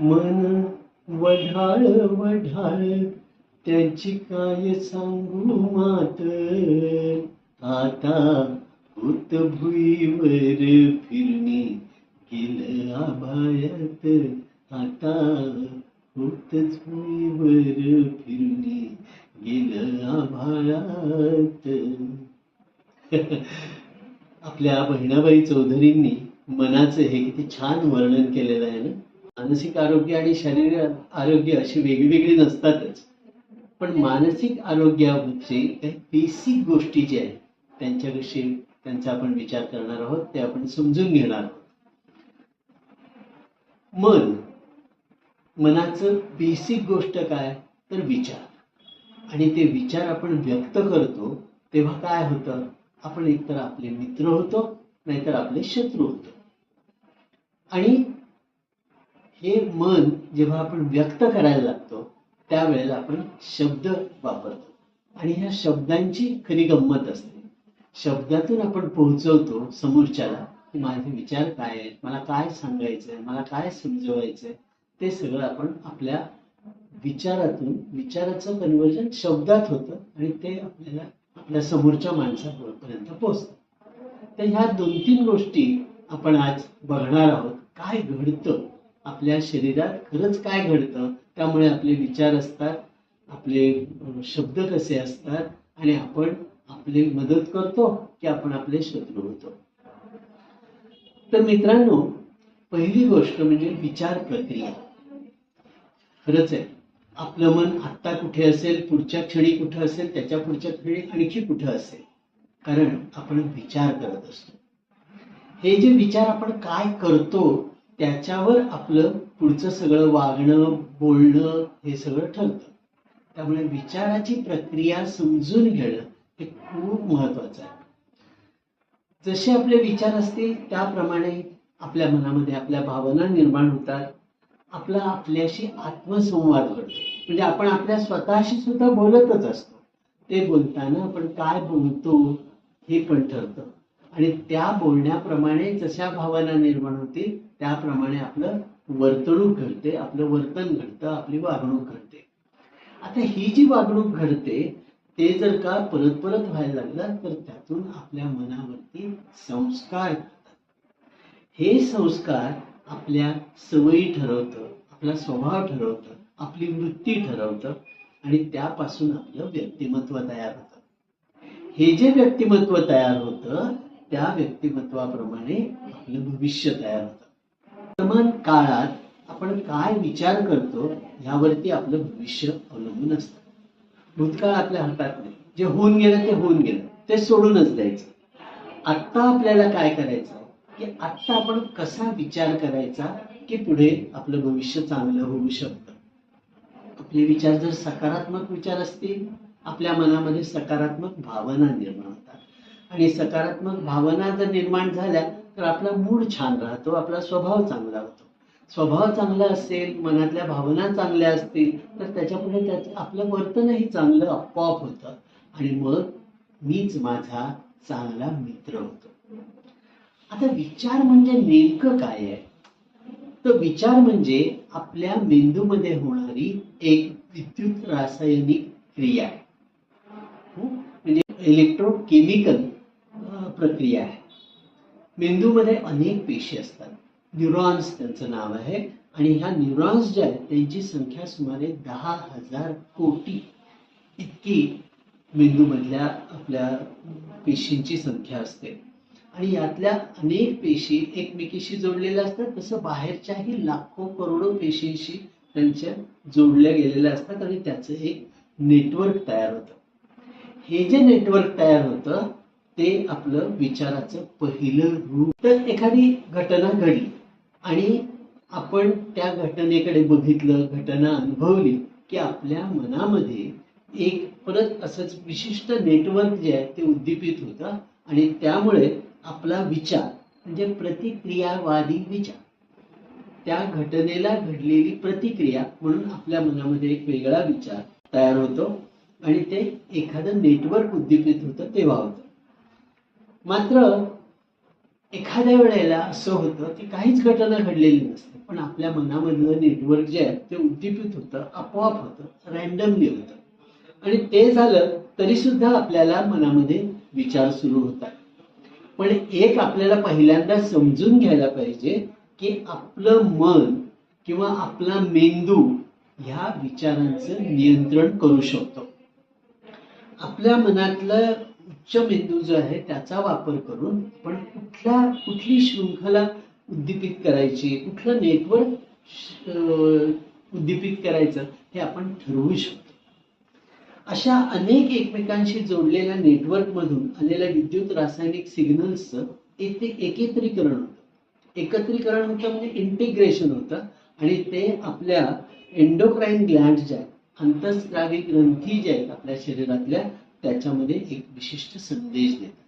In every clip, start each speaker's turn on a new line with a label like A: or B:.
A: मन वढाळ वढाळ त्यांची काय सांगू मात? आता होत भुईवर फिरणे गेलं आभाळात आता होतच भुईवर फिरणे गेलं आभाळात आपल्या बहिणाबाई चौधरींनी मनाचं हे किती छान वर्णन केलेलं आहे ना? मानसिक आरोग्य आणि शारीरिक आरोग्य अशी वेगवेगळी नसतातच. पण मानसिक आरोग्याविषयी काही बेसिक गोष्टी ज्या आहेत त्यांच्याविषयी त्यांचा आपण विचार करणार आहोत ते आपण समजून घेणार आहोत. मन. मनाचं बेसिक गोष्ट काय? तर विचार. आणि ते विचार आपण व्यक्त करतो तेव्हा काय होतं? आपण एकतर आपले मित्र होतो नाहीतर आपले शत्रू होतो. आणि हे मन जेव्हा आपण व्यक्त करायला लागतो त्यावेळेला आपण शब्द वापरतो. आणि ह्या शब्दांची खरी गंमत असते. शब्दातून आपण पोहोचवतो समोरच्याला की माझे विचार काय आहेत? मला काय सांगायचं आहे मला काय समजवायचं आहे ते सगळं आपण आपल्या विचारातून विचाराचं कन्वर्जन शब्दात होतं आणि ते आपल्याला आपल्या समोरच्या माणसापर्यंत पोहोचतं. तर ह्या दोन तीन गोष्टी आपण आज बघणार आहोत. काय घडतं? आपल्या शरीरात खरंच काय घडतं त्यामुळे आपले विचार असतात आपले शब्द कसे असतात आणि आपण आपली मदत करतो की आपण आपले शत्रू होतो. तर मित्रांनो पहिली गोष्ट म्हणजे विचार प्रक्रिया. खरंच आहे आपलं मन आत्ता कुठे असेल पुढच्या क्षणी कुठे असेल त्याच्या पुढच्या क्षणी आणखी कुठे असेल कारण आपण विचार करत असतो. हे जे विचार आपण काय करतो त्याच्यावर आपलं पुढचं सगळं वागणं बोलणं हे सगळं ठरतं. त्यामुळे विचाराची प्रक्रिया समजून घेणं हे खूप महत्वाचं आहे. जसे आपले विचार असतील त्याप्रमाणे आपल्या मनामध्ये आपल्या भावना निर्माण होतात. आपला आपल्याशी आत्मसंवाद घडतो. म्हणजे आपण आपल्या स्वतःशी सुद्धा बोलतच असतो. ते बोलताना आपण काय बोलतो हे पण ठरतं. आणि त्या बोलण्याप्रमाणे जशा भावना निर्माण होतील त्याप्रमाणे आपलं वर्तणूक घडते आपलं वर्तन घडतं आपली वागणूक घडते. आता ही जी वागणूक घडते ते जर का परत परत व्हायला लागलं तर त्यातून आपल्या मनावरती संस्कार हे संस्कार आपल्या सवयी ठरवतं आपला स्वभाव ठरवतं आपली वृत्ती ठरवतं आणि त्यापासून आपलं व्यक्तिमत्व तयार होतं. हे जे व्यक्तिमत्व तयार होतं त्या व्यक्तिमत्वाप्रमाणे आपलं भविष्य तयार होतं. वर्तमान काळात आपण काय विचार करतो ह्यावरती आपलं भविष्य अवलंबून असतं. भूतकाळ आपल्या हातात नाही. जे होऊन गेलं ते होऊन गेलं. ते सोडूनच द्यायचं. आत्ता आपल्याला काय करायचं? की आत्ता आपण कसा विचार करायचा की पुढे आपलं भविष्य चांगलं होऊ शकतं? आपले विचार जर सकारात्मक विचार असतील आपल्या मनामध्ये सकारात्मक भावना निर्माण होतात आणि सकारात्मक भावना जर निर्माण झाल्या तर आपला मूड छान राहतो आपला स्वभाव चांगला होतो. स्वभाव चांगला असेल मनातल्या भावना चांगल्या असतील तर त्याच्यापुढे त्याचं आपलं वर्तनही चांगलं आपोआप होतं. आणि मग मीच माझा चांगला मित्र होतो. आता विचार म्हणजे नेमकं काय आहे? तर विचार म्हणजे आपल्या मेंदूमध्ये होणारी एक विद्युत रासायनिक क्रिया आहे. म्हणजे इलेक्ट्रोकेमिकल प्रक्रिया आहे. मेंदूमध्ये अनेक पेशी असतात. न्यूरॉन्स त्यांचं नाव आहे आणि ह्या न्यूरॉन्स ज्या आहेत त्यांची संख्या सुमारे दहा हजार कोटी इतकी मेंदूमधल्या आपल्या पेशींची संख्या असते. आणि यातल्या अनेक पेशी एकमेकीशी जोडलेल्या असतात. तसं बाहेरच्याही लाखो करोडो पेशींशी त्यांच्या जोडल्या गेलेल्या असतात आणि त्याचं एक नेटवर्क तयार होतं. हे जे नेटवर्क तयार होतं ते आपलं विचाराचं पहिलं रूप. तर एखादी घटना घडली आणि आपण त्या घटनेकडे बघितलं घटना अनुभवली की आपल्या मनामध्ये एक परत असंच विशिष्ट नेटवर्क जे आहे ते उद्दीपित होतं आणि त्यामुळे आपला विचार म्हणजे प्रतिक्रियावादी विचार त्या घटनेला घडलेली प्रतिक्रिया म्हणून आपल्या मनामध्ये एक वेगळा विचार तयार होतो आणि ते एखादं नेटवर्क उद्दीपित होतं तेव्हा होतं. मात्र एखाद्या वेळेला असं होतं की काहीच घटना घडलेली नसते पण आपल्या मनामधलं नेटवर्क जे आहे ते उद्दीपित होतं आपोआप होतं रॅन्डमली होतं. आणि ते झालं तरी सुद्धा आपल्याला मनामध्ये विचार सुरू होतात. पण एक आपल्याला पहिल्यांदा समजून घ्यायला पाहिजे की आपलं मन किंवा आपला मेंदू ह्या विचारांचं नियंत्रण करू शकतो. आपल्या मनातलं उच्च मेंदू जो आहे त्याचा वापर करून आपण कुठल्या कुठली शृंखला उद्दीपित करायची कुठलं नेटवर्क उद्दीपित करायचं हे आपण ठरवू शकतो. अशा अनेक एकमेकांशी जोडलेल्या नेटवर्कमधून आलेल्या विद्युत रासायनिक सिग्नल्सचं एक एकत्रीकरण होतं. एकत्रीकरण होतं म्हणजे इंटिग्रेशन होतं आणि ते आपल्या एंडोक्राईन ग्लँड ज्या आहेत अंतस्रावी ग्रंथी ज्या आहेत आपल्या शरीरातल्या त्याच्यामध्ये एक विशिष्ट संदेश देतात.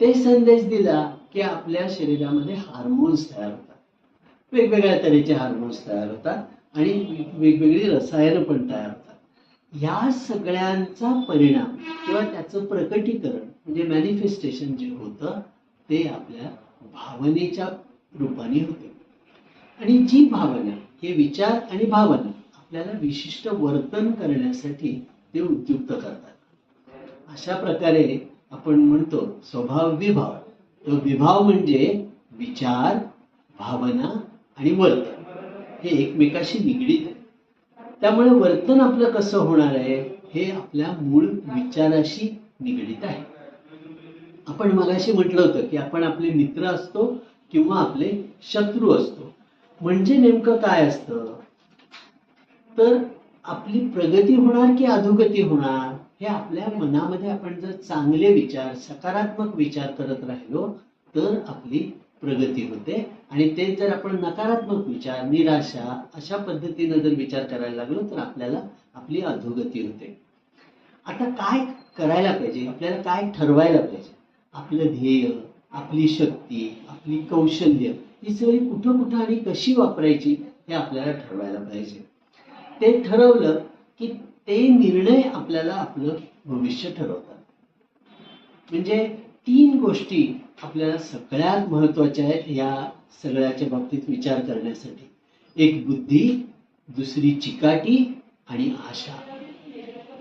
A: ते संदेश दिला की आपल्या शरीरामध्ये हार्मोन्स तयार होतात. वेगवेगळ्या तऱ्हेचे हार्मोन्स तयार होतात आणि वेगवेगळी रसायनं पण तयार होतात. या सगळ्यांचा परिणाम किंवा त्याचं प्रकटीकरण म्हणजे मॅनिफेस्टेशन जे होतं ते आपल्या भावनेच्या रूपाने होते. आणि जी भावना हे विचार आणि भावना आपल्याला विशिष्ट वर्तन करण्यासाठी ते उद्युक्त करतात. अशा प्रकारे आपण म्हणतो स्वभाव विभाव. तो विभाव म्हणजे विचार भावना आणि वर्तन. हे एकमेकाशी निगडीत आहे. त्यामुळे वर्तन आपलं कसं होणार आहे? हे आपल्या मूळ विचाराशी निगडीत आहे. आपण मगाशी म्हटलं होतं की आपण आपले मित्र असतो किंवा आपले शत्रू असतो. म्हणजे नेमकं काय असतं? तर आपली प्रगती होणार की अधोगती होणार? हे आपल्या मनामध्ये आपण जर चांगले विचार सकारात्मक विचार करत राहिलो तर आपली प्रगती होते. आणि ते जर आपण नकारात्मक विचार निराशा अशा पद्धतीनं जर विचार करायला लागलो तर आपल्याला आपली अधोगती होते. आता काय करायला पाहिजे? आपल्याला काय ठरवायला पाहिजे? आपलं ध्येय आपली शक्ती आपली कौशल्य ही सगळी कुठं कुठं आणि कशी वापरायची हे आपल्याला ठरवायला पाहिजे. ते ठरवलं की ते निर्णय आपल्याला आपलं भविष्य ठरवतात. म्हणजे तीन गोष्टी आपल्याला सगळ्यात महत्त्वाच्या आहेत या सगळ्याच्या बाबतीत विचार करण्यासाठी. एक बुद्धी दुसरी चिकाटी आणि आशा.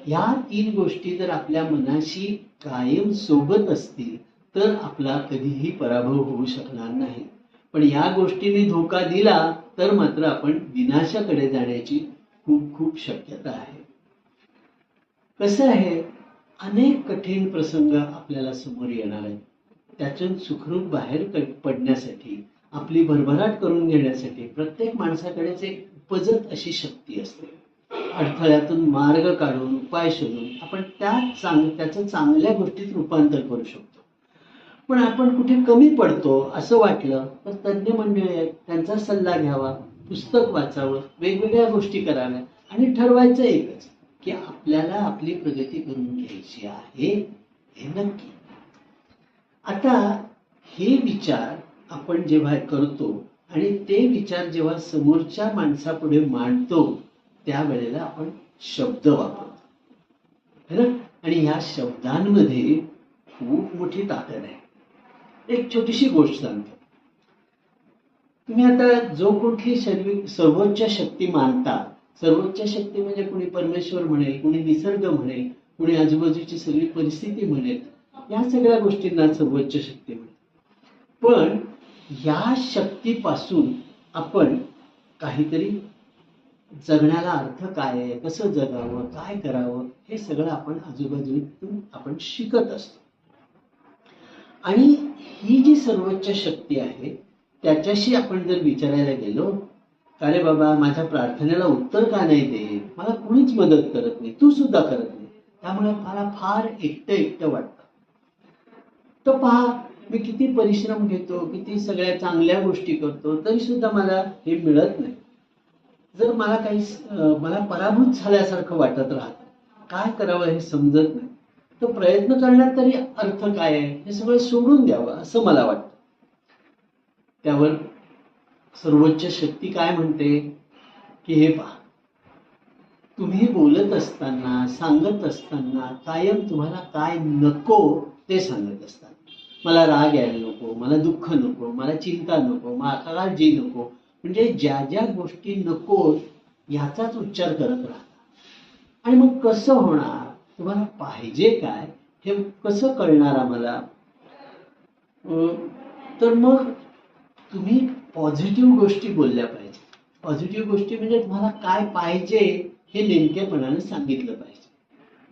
A: या तीन गोष्टी जर आपल्या मनाशी कायम सोबत असतील तर आपला कधीही पराभव होऊ शकणार नाही. पण या गोष्टीने धोका दिला तर मात्र आपण विनाशाकडे जाण्याची खूप खूप शक्यता आहे. कसं आहे अनेक कठीण प्रसंग आपल्याला समोर येणार आहेत. त्यातून सुखरूप बाहेर पडण्यासाठी आपली भरभराट करून घेण्यासाठी प्रत्येक माणसाकडेच एक उपजत अशी शक्ती असते. अडथळ्यातून मार्ग काढून उपाय शोधून आपण त्या चांग त्याचं चांगल्या गोष्टीत रूपांतर करू शकतो. पण आपण कुठे कमी पडतो असं वाटलं तर तज्ज्ञ मंडळी आहेत त्यांचा सल्ला घ्यावा पुस्तक वाचावं वेगवेगळ्या गोष्टी कराव्या आणि ठरवायचं एकच. की आपल्याला आपली प्रगती करून घ्यायची आहे हे नक्की. आता हे विचार आपण जेव्हा करतो आणि ते विचार जेव्हा समोरच्या माणसापुढे मांडतो त्यावेळेला आपण शब्द वापरतो. है ना? आणि ह्या शब्दांमध्ये खूप मोठी ताकद आहे. एक छोटीशी गोष्ट सांगतो. तुम्ही आता जो कुठली सर्वोच्च शक्ती मानता सर्वोच्च शक्ती म्हणजे कुणी परमेश्वर म्हणेल कुणी निसर्ग म्हणेल कुणी आजूबाजूची सगळी परिस्थिती म्हणेल या सगळ्या गोष्टींना सर्वोच्च शक्ती म्हणते पण या शक्तीपासून आपण काहीतरी जगण्याला अर्थ काय आहे कसं जगावं काय करावं हे सगळं आपण आजूबाजूतून आपण शिकत असतो. आणि ही जी सर्वोच्च शक्ती आहे त्याच्याशी आपण जर विचारायला गेलो का रे बाबा माझ्या प्रार्थनेला उत्तर का नाही देत? मला कुणीच मदत करत नाही तू सुद्धा करत नाही. त्यामुळे मला फार एकटं एकटं वाटतं. तर पहा मी किती परिश्रम घेतो किती सगळ्या चांगल्या गोष्टी करतो तरी सुद्धा मला हे मिळत नाही. जर मला काही मला पराभूत झाल्यासारखं वाटत राहत काय करावं हे समजत नाही. तर प्रयत्न करण्यात तरी अर्थ काय आहे हे सगळं सोडून द्यावं असं मला वाटतं. त्यावर सर्वोच्च शक्ती काय म्हणते? की हे पहा. तुम्ही बोलत असताना सांगत असताना कायम तुम्हाला काय नको ते सांगत असतात. मला राग यायला नको मला दुःख नको मला चिंता नको मला काळजी नको. म्हणजे ज्या ज्या गोष्टी नकोत ह्याचाच उच्चार करत राहता. आणि मग कसं होणार? तुम्हाला पाहिजे काय? हे कसं कळणार आम्हाला? अं, तर मग तुम्ही पॉझिटिव्ह गोष्टी बोलल्या पाहिजे. पॉझिटिव्ह गोष्टी म्हणजे तुम्हाला काय पाहिजे हे नेमकेपणाने सांगितलं पाहिजे.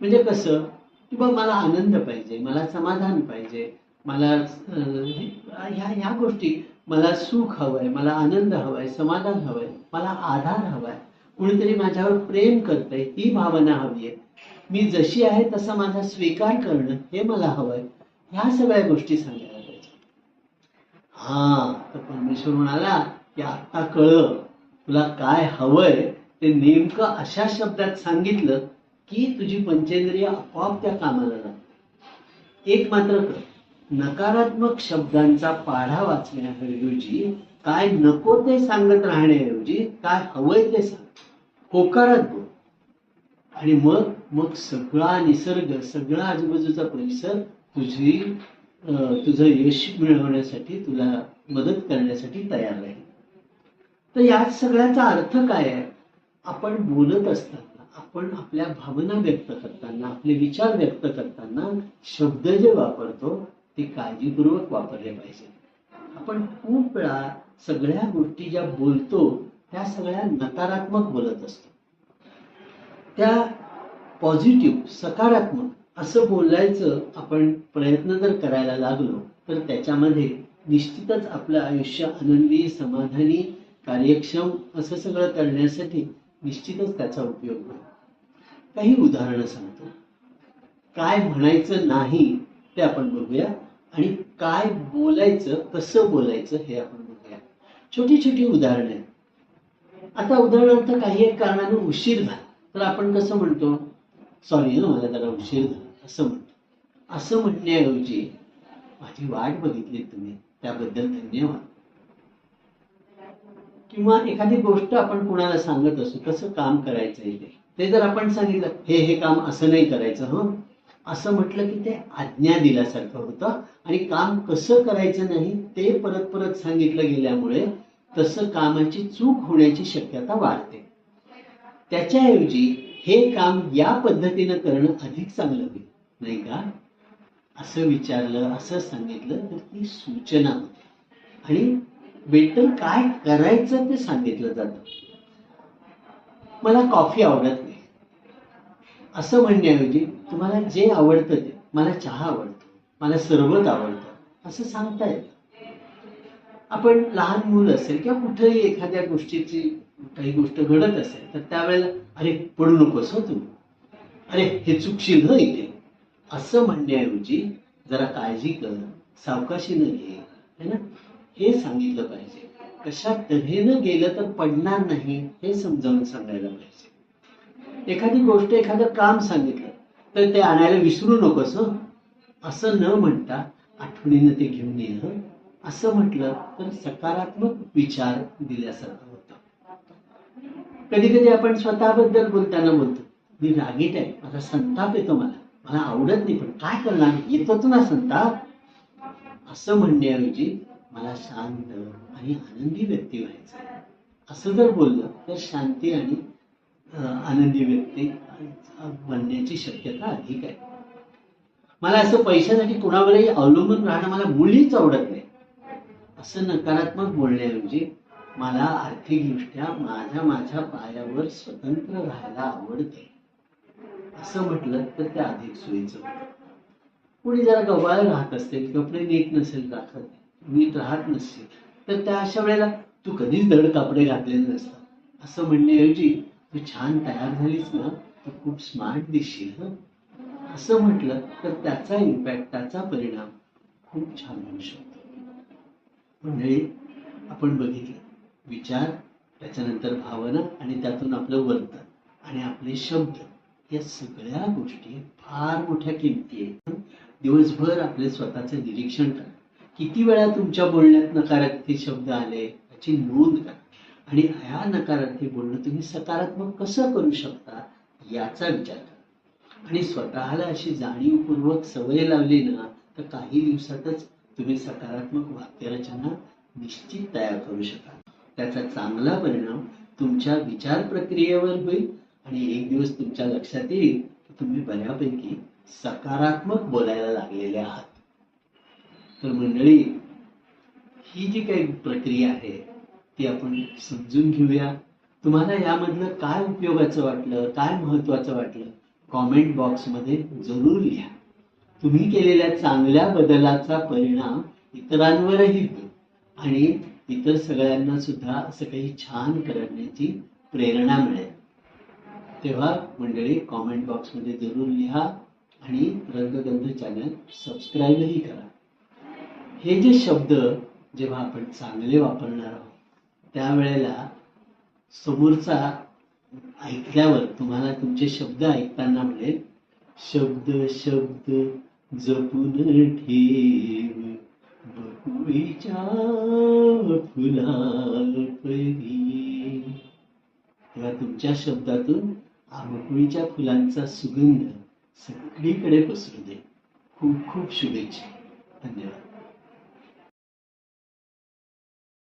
A: म्हणजे कसं? की बघ मला आनंद पाहिजे मला समाधान पाहिजे मला ह्या ह्या गोष्टी मला सुख हवंय मला आनंद हवाय समाधान हवंय मला आधार हवाय. कुणीतरी माझ्यावर प्रेम करतंय ही भावना हवी आहे. मी जशी आहे तसा माझा स्वीकार करणं हे मला हवंय. ह्या सगळ्या गोष्टी सांगायला हा तर परमेश्वर म्हणाला की आता कळ तुला काय हवंय? ते नेमकं अशा शब्दात सांगितलं की तुझी पंचेंद्रिय आपोआप त्या कामाला लागते एक मात्र कर नकारात्मक शब्दांचा पाढा वाचण्याऐवजी काय नको ते सांगत राहण्याऐवजी काय हवंय ते सांग. होकारात बोल आणि मग मग सगळा निसर्ग सगळा आजूबाजूचा परिसर तुझी तुझं यश मिळवण्यासाठी तुला मदत करण्यासाठी तयार राहील तर या सगळ्याचा अर्थ काय आहे? आपण बोलत असताना आपण आपल्या भावना व्यक्त करताना आपले विचार व्यक्त करताना शब्द जे वापरतो ते काळजीपूर्वक वापरले पाहिजे. आपण खूप वेळा सगळ्या गोष्टी ज्या बोलतो त्या सगळ्या नकारात्मक बोलत असतो. त्या पॉझिटिव्ह सकारात्मक असं बोलायचं आपण प्रयत्न जर करायला लागलो तर त्याच्यामध्ये निश्चितच आपलं आयुष्य आनंदी समाधानी कार्यक्षम असं सगळं करण्यासाठी निश्चितच त्याचा उपयोग होईल. काही उदाहरणं सांगतो. काय म्हणायचं नाही ते आपण बघूया आणि काय बोलायचं कसं बोलायचं हे आपण बघूया. छोटी छोटी उदाहरणं आहेत. आता उदाहरणार्थ काही एक कारणानं उशीर झाला. तर आपण कसं म्हणतो? सॉरी मला जरा उशीर झाला. असं म्हणतो. असं म्हणण्याऐवजी माझी वाट बघितली तुम्ही त्याबद्दल धन्यवाद. किंवा एखादी गोष्ट आपण कुणाला सांगत असू कसं काम करायचं ते ते जर आपण सांगितलं हे हे काम असं नाही करायचं हं? असं म्हटलं की ते आज्ञा दिल्यासारखं होतं आणि काम कसं करायचं नाही ते परत परत सांगितलं गेल्यामुळे तसं कामाची चूक होण्याची शक्यता वाढते. त्याच्याऐवजी हे काम या पद्धतीनं करणं अधिक चांगलं होईल. नाही का? असं विचारलं असं सांगितलं तर ती सूचना. आणि बेटर काय करायचं ते सांगितलं जातं. मला कॉफी आवडत नाही. असं म्हणण्याऐवजी तुम्हाला जे आवडतं ते मला चहा आवडतो मला सरबत आवडतं असं सांगता येतं. आपण लहान मुलं असेल किंवा कुठेही एखाद्या गोष्टीची काही गोष्ट घडत असेल तर त्यावेळेला अरे पडू नकोस हो तू. अरे हे चुकशील ना इथे. असं म्हणण्याऐवजी जरा काळजी कर सावकाशीनं घे है ना? हे सांगितलं पाहिजे. कशा तऱ्हेनं गेलं तर पडणार नाही हे समजावून सांगायला पाहिजे. एखादी गोष्ट एखादं काम सांगितलं तर ते आणायला विसरू नकोस असं न म्हणता आठवणीनं ते घेऊन ये असं म्हटलं तर सकारात्मक विचार दिल्यासारखं होतं. कधी कधी आपण स्वतःबद्दल बोलताना बोलतो मी रागीट आहे माझा संताप येतो मला. मला आवडत नाही. पण काय करणार? येतोच ना संताप असं म्हणण्याऐवजी मला शांत आणि आनंदी व्यक्ती व्हायचं असं जर बोललं तर शांती आणि आनंदी व्यक्ती बनण्याची शक्यता अधिक आहे. मला असं पैशासाठी कुणावरही अवलंबून राहणं मला मुळीच आवडत नाही. असं नकारात्मक बोलण्याऐवजी मला आर्थिकदृष्ट्या माझ्या माझ्या पायावर स्वतंत्र राहायला आवडते. असं म्हटलं तर ते अधिक सोयीचं होतं कोणी जरा गवाळ राहत असेल कपडे नीट नसेल राखत नीट राहत नसेल तर त्या अशा वेळेला तू कधीच दड कपडे घातलेले नसतात. असं म्हणण्याऐवजी तू छान तयार झालीस ना तू खूप स्मार्ट दिसशील असं म्हटलं तर त्याचा इम्पॅक्ट त्याचा परिणाम खूप छान होऊ शकतो. मंडळी आपण बघितलं. विचार त्याच्यानंतर भावना आणि त्यातून आपलं वर्तन आणि आपले शब्द. या सगळ्या गोष्टी फार मोठ्या किमती आहेत. दिवसभर आपले स्वतःचे निरीक्षण करा. किती वेळा तुमच्या बोलण्यात नकारार्थी शब्द आले याची नोंद करा. आणि ह्या नकारार्थी बोलणं तुम्ही सकारात्मक कसं करू शकता याचा विचार करा. आणि स्वतःला अशी जाणीवपूर्वक सवय लावली ना तर काही दिवसातच तुम्ही सकारात्मक वाक्यरचना निश्चित तयार करू शकाल. त्याचा चांगला परिणाम तुमच्या विचार प्रक्रियेवर होईल. आणि एक दिवस तुमच्या लक्षात येईल की तुम्ही बऱ्यापैकी सकारात्मक बोलायला लागलेले आहात. तर मंडळी ही जी काही प्रक्रिया आहे ती आपण समजून घेऊया. तुम्हाला यामधलं काय उपयोगाचं वाटलं काय महत्वाचं वाटलं कॉमेंट बॉक्समध्ये जरूर लिहा. तुम्ही केलेल्या चांगल्या बदलाचा परिणाम इतरांवरही होईल आणि इतर सगळ्यांना सुद्धा असं काही छान करण्याची प्रेरणा मिळेल. तेव्हा मंडळी कॉमेंट बॉक्समध्ये जरूर लिहा आणि रंगगंध चॅनल सबस्क्राईबही करा. हे जे शब्द जेव्हा आपण चांगले वापरणार आहोत त्यावेळेला समोरचा ऐकल्यावर तुम्हाला तुमचे शब्द ऐकताना म्हणेल शब्द शब्द जपून ठेव बकुळीच्या फुलापरी तेव्हा तुमच्या शब्दातून आंबकुळीच्या फुलांचा सुगंध सगळीकडे पसरू दे. खूप खूप शुभेच्छा. धन्यवाद.